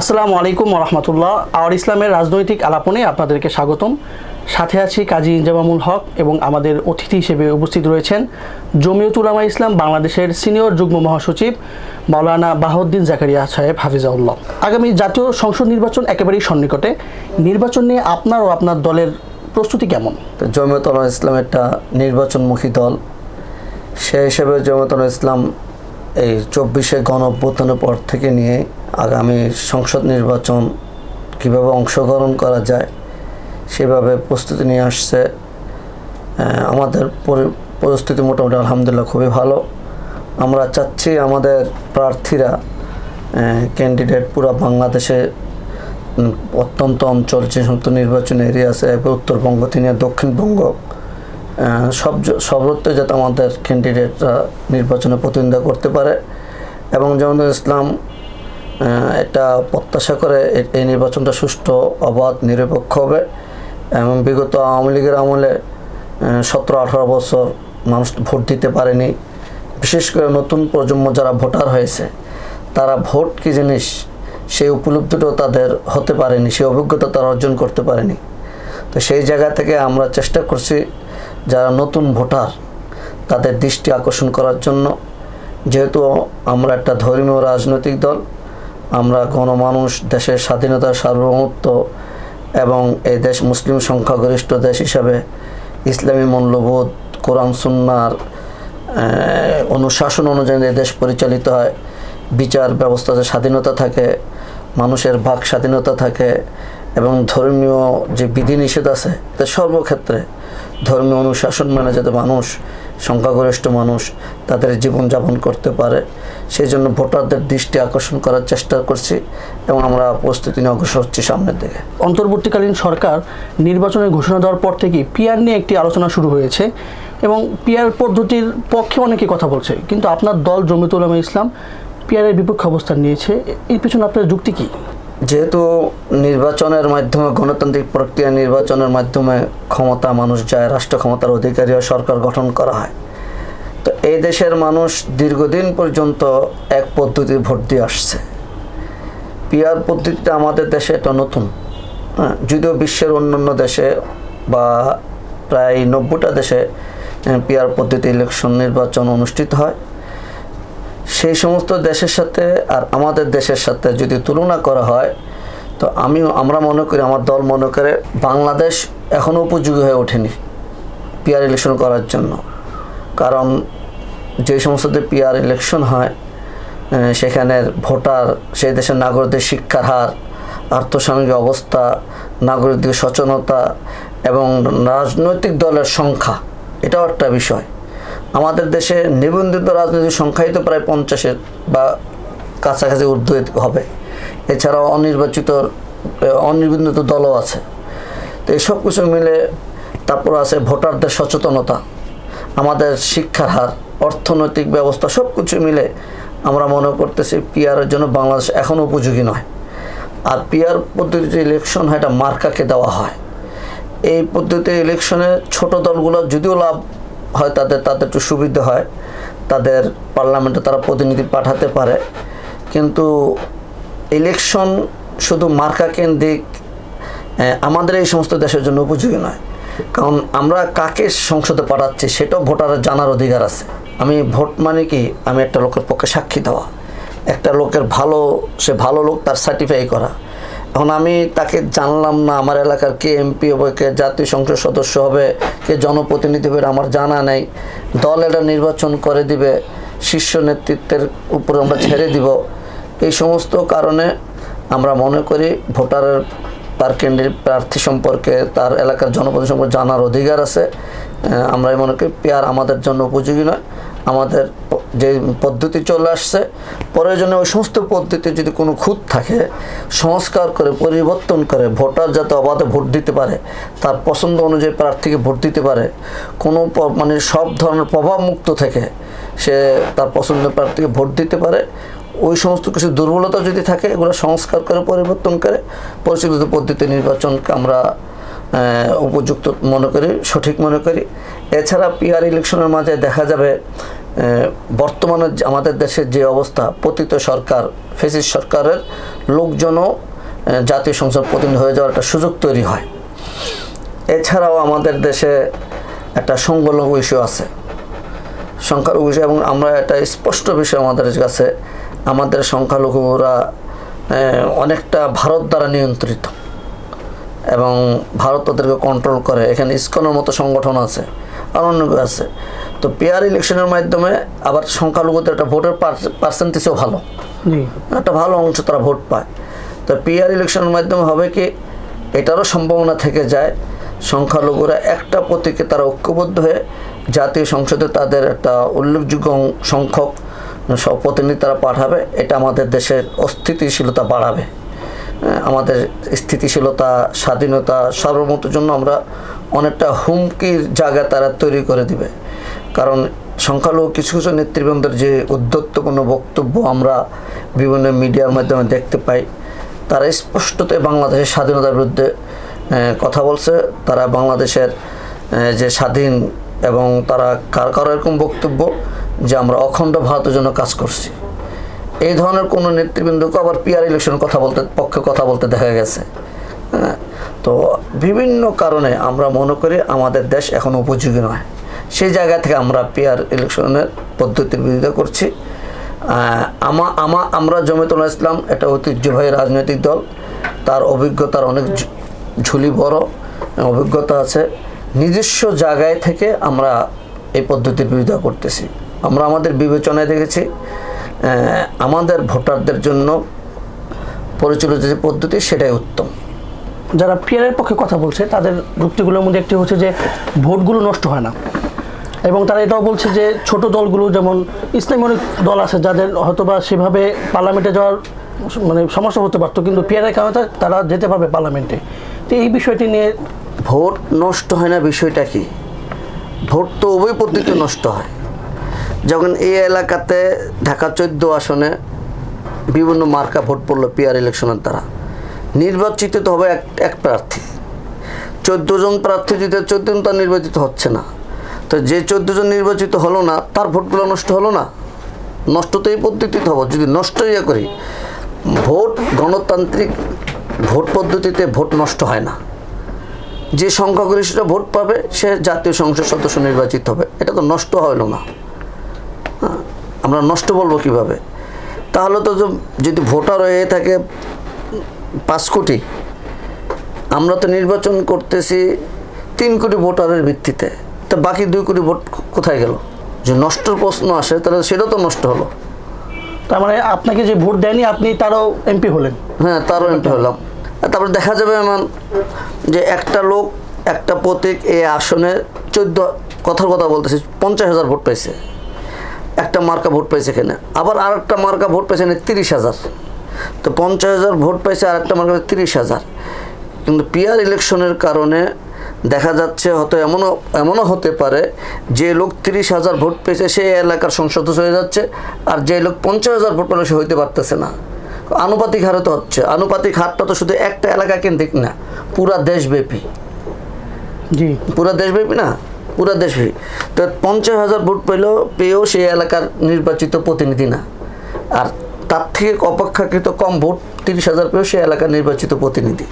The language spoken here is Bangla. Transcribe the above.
আসসালামু আলাইকুম রহমতুল্লাহ আওয়ার ইসলামের রাজনৈতিক আলাপনে আপনাদেরকে স্বাগতম। সাথে আছি কাজী ইনজামামুল হক এবং আমাদের অতিথি হিসেবে উপস্থিত রয়েছেন জমিয়ত উলামা ইসলাম, বাংলাদেশের সিনিয়র যুগ্ম মহাসচিব মাওলানা বাহাউদ্দিন জাকারিয়া সাহেব, হাফিজাউল্লাহ। আগামী জাতীয় সংসদ নির্বাচন একেবারেই সন্নিকটে। নির্বাচন নিয়ে আপনার ও আপনার দলের প্রস্তুতি কেমন? তো জমিয়ত উলামা ইসলাম একটা নির্বাচনমুখী দল। সে হিসেবে জমিয়ত উলামা ইসলাম এই চব্বিশে গণ পর থেকে নিয়ে আগামী সংসদ নির্বাচন কীভাবে অংশগ্রহণ করা যায় সেভাবে প্রস্তুতি নিয়ে আসছে। আমাদের পরি- পরিস্থিতি মোটামুটি আলহামদুলিল্লাহ খুবই ভালো। আমরা চাচ্ছি আমাদের প্রার্থীরা ক্যান্ডিডেট পুরো বাংলাদেশে অত্যন্ত অঞ্চল, যে সমস্ত নির্বাচনী এরিয়া আছে উত্তরবঙ্গ থেকে দক্ষিণবঙ্গ সব সর্বত্র যাতে আমাদের ক্যান্ডিডেটরা নির্বাচনে প্রতিদ্বন্দ্বিতা করতে পারে। এবং যেমন ইসলাম এটা প্রত্যাশা করে এই নির্বাচনটা সুষ্ঠু, অবাধ, নিরপেক্ষ হবে এবং বিগত আওয়ামী লীগের আমলে সতেরো, আঠারো বছর মানুষ ভোট দিতে পারেনি। বিশেষ করে নতুন প্রজন্ম যারা ভোটার হয়েছে, তারা ভোট কী জিনিস, সেই উপলব্ধিটাও তাদের হতে পারেনি, সেই অভিজ্ঞতা তারা অর্জন করতে পারেনি। তো সেই জায়গা থেকে আমরা চেষ্টা করছি যারা নতুন ভোটার, তাদের দৃষ্টি আকর্ষণ করার জন্য। যেহেতু আমরা একটা ধর্মীয় রাজনৈতিক দল আমরা গণমানুষ দেশের স্বাধীনতা সার্বভৌমত্ব এবং এই দেশ মুসলিম সংখ্যাগরিষ্ঠ দেশ হিসাবে ইসলামী মূল্যবোধ, কোরআন, সুন্নার অনুশাসন অনুযায়ী দেশ পরিচালিত হয়, বিচার ব্যবস্থাতে স্বাধীনতা থাকে, মানুষের ভাগ স্বাধীনতা থাকে এবং ধর্মীয় যে বিধিনিষেধ আছে তা সর্বক্ষেত্রে ধর্মীয় অনুশাসন মেনে যাতে মানুষ সংখ্যাগরিষ্ঠ মানুষ তাদের জীবনযাপন করতে পারে। সেই জন্য ভোটারদের দৃষ্টি আকর্ষণ করার চেষ্টা করছি এবং আমরা প্রস্তুতি নিয়ে অগ্রসর হচ্ছি সামনের দিকে। অন্তর্বর্তীকালীন সরকার নির্বাচনের ঘোষণা দেওয়ার পর থেকেই পিআর নিয়ে একটি আলোচনা শুরু হয়েছে এবং পিআর পদ্ধতির পক্ষে অনেকে কথা বলছে। কিন্তু আপনার দল জমিতুল ইসলাম পিআরের বিপক্ষে অবস্থান নিয়েছে। এর পিছনে আপনার যুক্তি কী? যেহেতু নির্বাচনের মাধ্যমে, গণতান্ত্রিক প্রক্রিয়া নির্বাচনের মাধ্যমে ক্ষমতা মানুষ যায় রাষ্ট্র ক্ষমতার অধিকারী সরকার গঠন করা হয়। তো এই দেশের মানুষ দীর্ঘদিন পর্যন্ত এক পদ্ধতি ভোট দিয়ে আসছে। পিআর পদ্ধতিটা আমাদের দেশে এটা নতুন। হ্যাঁ যদিও বিশ্বের অন্যান্য দেশে বা প্রায় নব্বইটা দেশে পিআর পদ্ধতি ইলেকশন নির্বাচন অনুষ্ঠিত হয়। সেই সমস্ত দেশের সাথে আর আমাদের দেশের সাথে যদি তুলনা করা হয়, তো আমি আমরা মনে করি, আমার দল মনে করে বাংলাদেশ এখনও উপযোগী হয়ে ওঠেনি পিআর ইলেকশন করার জন্য। কারণ যে সমস্ত পিআর ইলেকশন হয় সেখানের ভোটার, সেই দেশের নাগরিকদের শিক্ষার হার আর্থসামাজিক অবস্থা, নাগরিকদের সচেতনতা এবং রাজনৈতিক দলের সংখ্যা, এটাও একটা বিষয়। আমাদের দেশে নিবন্ধিত রাজনৈতিক সংখ্যাই তো প্রায় পঞ্চাশের বা কাছাকাছি ঊর্ধ্বে হবে। এছাড়াও অনির্বাচিত আহ, অনির্বাচিত দলও আছে। তো এইসব কিছু মিলে তারপর আছে ভোটারদের সচেতনতা আমাদের শিক্ষার হার অর্থনৈতিক ব্যবস্থা সব কিছু মিলে আমরা মনে করতেছি পিয়ারের জন্য বাংলাদেশ এখনও উপযোগী নয়। আর পিআর পদ্ধতিতে ইলেকশন হয় এটা মার্কাকে দেওয়া হয়। এই পদ্ধতিতে ইলেকশনে ছোট দলগুলো যদিও লাভ হয় তাদের তাদের একটু সুবিধা হয়। তাদের পার্লামেন্টে তারা প্রতিনিধি পাঠাতে পারে। কিন্তু ইলেকশন শুধু মার্কা কেন্দ্রিক আমাদের এই সমস্ত দেশের জন্য উপযোগী নয়। কারণ আমরা কাকে সংসদে পাঠাচ্ছি সেটাও ভোটারের জানার অধিকার আছে। আমি ভোট মানে কি? আমি একটা লোকের পক্ষে সাক্ষী দেওয়া। একটা লোকের ভালো, সে ভালো লোক তার সার্টিফাই করা। এখন আমি তাকে জানলাম না, আমার এলাকার কে এমপি হবে, কে জাতীয় সংসদ সদস্য হবে, কে জনপ্রতিনিধি হবে আমার জানা নেই। দল এটা নির্বাচন করে দিবে, শীর্ষ নেতৃত্বের উপর আমরা ছেড়ে দিব। এই সমস্ত কারণে আমরা মনে করি ভোটারের তার কেন্দ্রের প্রার্থী সম্পর্কে, তার এলাকার জনপ্রতিনিধি সম্পর্কে জানার অধিকার আছে। আমরা মনে করি পেয়ার আমাদের জন্য উপযোগী নয়। আমাদের যে পদ্ধতি চলে আসছে, প্রয়োজনে ওই সমস্ত পদ্ধতি যদি কোনো খুঁত থাকে, সংস্কার করে, পরিবর্তন করে, ভোটার যাতে অবাধে ভোট দিতে পারে, তার পছন্দ অনুযায়ী প্রার্থীকে ভোট দিতে পারে, কোনো মানে সব ধরনের প্রভাবমুক্ত থেকে সে তার পছন্দের প্রার্থীকে ভোট দিতে পারে, ওই সমস্ত কিছু দুর্বলতা যদি থাকে, এগুলো সংস্কার করে, পরিবর্তন করে, পরিচালিত পদ্ধতি নির্বাচনকে আমরা উপযুক্ত মনে করি, সঠিক মনে করি। এছাড়া পিআর ইলেকশনের মাঝে দেখা যাবে বর্তমানে আমাদের দেশের যে অবস্থা, পতিত সরকার, ফেসিস সরকারের লোকজনও জাতীয় সংসদ প্রতিনিধি হয়ে যাওয়ার একটা সুযোগ তৈরি হয়। এছাড়াও আমাদের দেশে একটা সংখ্যালঘু ইস্যু আছে। সংখ্যালঘু ইস্যু এবং আমরা একটা স্পষ্ট বিষয় আমাদের কাছে, আমাদের সংখ্যালঘুরা অনেকটা ভারত দ্বারা নিয়ন্ত্রিত। এবং ভারত তাদেরকে কন্ট্রোল করে। এখানে ইসকনের মতো সংগঠন আছে আর অন্য আছে। তো পেয়ার ইলেকশনের মাধ্যমে আবার সংখ্যালঘুদের একটা ভোটের পার্সেন্টেজও ভালো। একটা ভালো অংশ তারা ভোট পায়। তো পিআর ইলেকশনের মাধ্যমে হবে কি এটারও সম্ভাবনা থেকে যায় সংখ্যালঘুরা একটা প্রতীকে তারা ঐক্যবদ্ধ হয়ে জাতীয় সংসদে তাদের একটা উল্লেখযোগ্য সংখ্যক সব প্রতিনিধি তারা পাঠাবে। এটা আমাদের দেশের অস্থিতিশীলতা বাড়াবে। আমাদের স্থিতিশীলতা, স্বাধীনতা সর্বমত জন্য আমরা অনেকটা হুমকির জায়গা তারা তৈরি করে দিবে। কারণ সংখ্যালঘু কিছু কিছু নেতৃবৃন্দের যে উদ্ধত্তপূর্ণ বক্তব্য আমরা বিভিন্ন মিডিয়ার মাধ্যমে দেখতে পাই, তারা স্পষ্টতই বাংলাদেশের স্বাধীনতার বিরুদ্ধে কথা বলছে। তারা বাংলাদেশের যে স্বাধীন এবং তারা কার কারও এরকম বক্তব্য যে আমরা অখণ্ড ভারতের জন্য কাজ করছি। এই ধরনের কোনো নেতৃবৃন্দকে আবার পিআর ইলেকশন কথা বলতে, পক্ষে কথা বলতে দেখা গেছে। হ্যাঁ? তো বিভিন্ন কারণে আমরা মনে করি আমাদের দেশ এখন উপযোগী নয়। সেই জায়গা থেকে আমরা পিআর ইলেকশনের পদ্ধতির বিরোধিতা করছি। আমা আমা, আমরা জমিতুল ইসলাম একটা ঐতিহ্যবাহী রাজনৈতিক দল। তার অভিজ্ঞতার অনেক ঝুলি বড়, অভিজ্ঞতা আছে। নিজস্ব জায়গায় থেকে আমরা এই পদ্ধতির বিরোধিতা করতেছি। আমরা আমাদের বিবেচনায় দেখেছি আমাদের ভোটারদের জন্য পরিচালিত যে পদ্ধতি সেটাই উত্তম। যারা পিয়ারের পক্ষে কথা বলছে তাদের যুক্তিগুলোর মধ্যে একটি হচ্ছে যে ভোটগুলো নষ্ট হয় না। এবং তারা এটাও বলছে যে ছোট দলগুলো যেমন ইসলামী অনেক দল আছে যাদের হয়তোবা সেভাবে পার্লামেন্টে যাওয়ার মানে সমস্যা হতে পারতো কিন্তু পিয়ারের কারণে তারা যেতে পারবে পার্লামেন্টে। তো এই বিষয়টি নিয়ে ভোট নষ্ট হয় না বিষয়টা কি? ভোট তো উভয় পদ্ধতিতে নষ্ট হয়। যখন এই এলাকাতে ঢাকা চোদ্দ আসনে বিভিন্ন মার্কা ভোট পড়ল পিআর ইলেকশনের দ্বারা। নির্বাচিত তো হবে এক এক প্রার্থী। চোদ্দ জন প্রার্থী দিতে চোদ্দ জন তার নির্বাচিত হচ্ছে না। তো যে চোদ্দ জন নির্বাচিত হলো না, তার ভোটগুলো নষ্ট হলো না? নষ্ট তো এই পদ্ধতিতে হবে। যদি নষ্ট ইয়ে করি, ভোট গণতান্ত্রিক ভোট পদ্ধতিতে ভোট নষ্ট হয় না। যে সংখ্যাগরিষ্ঠরা ভোট পাবে, সে জাতীয় সংসদ সদস্য নির্বাচিত হবে। এটা তো নষ্ট হলো না। আমরা নষ্ট বলব কীভাবে? তাহলে তো যদি ভোটার হয়ে থাকে পাঁচ কোটি আমরা তো নির্বাচন করতেছি তিন কোটি ভোটারের ভিত্তিতে। তা বাকি দুই কোটি ভোট কোথায় গেল? যে নষ্টর প্রশ্ন আসে তাহলে সেটা তো নষ্ট হলো। তার মানে আপনাকে যে ভোট দেয়নি আপনি তারও এমপি হলেন। হ্যাঁ তারও এমপি হলাম। তারপরে দেখা যাবে এমন যে একটা লোক একটা প্রতীক এই আসনে চোদ্দ কথার কথা বলতেছে পঞ্চাশ হাজার ভোট পাইছে। একটা মার্কা ভোট পাইছে এখানে আবার আর একটা মার্কা ভোট পাইছে এখানে তিরিশ হাজার। তো পঞ্চাশ হাজার ভোট পাইছে আর একটা মার্কা তিরিশ হাজার। কিন্তু পিয়ার ইলেকশনের কারণে দেখা যাচ্ছে হয়তো এমনও এমনও হতে পারে যে লোক তিরিশ হাজার ভোট পেয়েছে সে এলাকার সংসদ হয়ে যাচ্ছে আর যে লোক পঞ্চাশ হাজার ভোট পেলে সে হইতে পারতেছে না। আনুপাতিক হারে তো হচ্ছে। আনুপাতিক হারটা তো শুধু একটা এলাকা কেন্দ্রিক না পুরা দেশব্যাপী। জি। পুরা দেশব্যাপী না? পুরা দেশে তো পঞ্চাশ হাজার ভোট পেলেও পেয়েও সেই এলাকার নির্বাচিত প্রতিনিধি না। আর তার থেকে অপেক্ষাকৃত কম ভোট, তিরিশ হাজার পেয়েও সেই এলাকার নির্বাচিত প্রতিনিধি।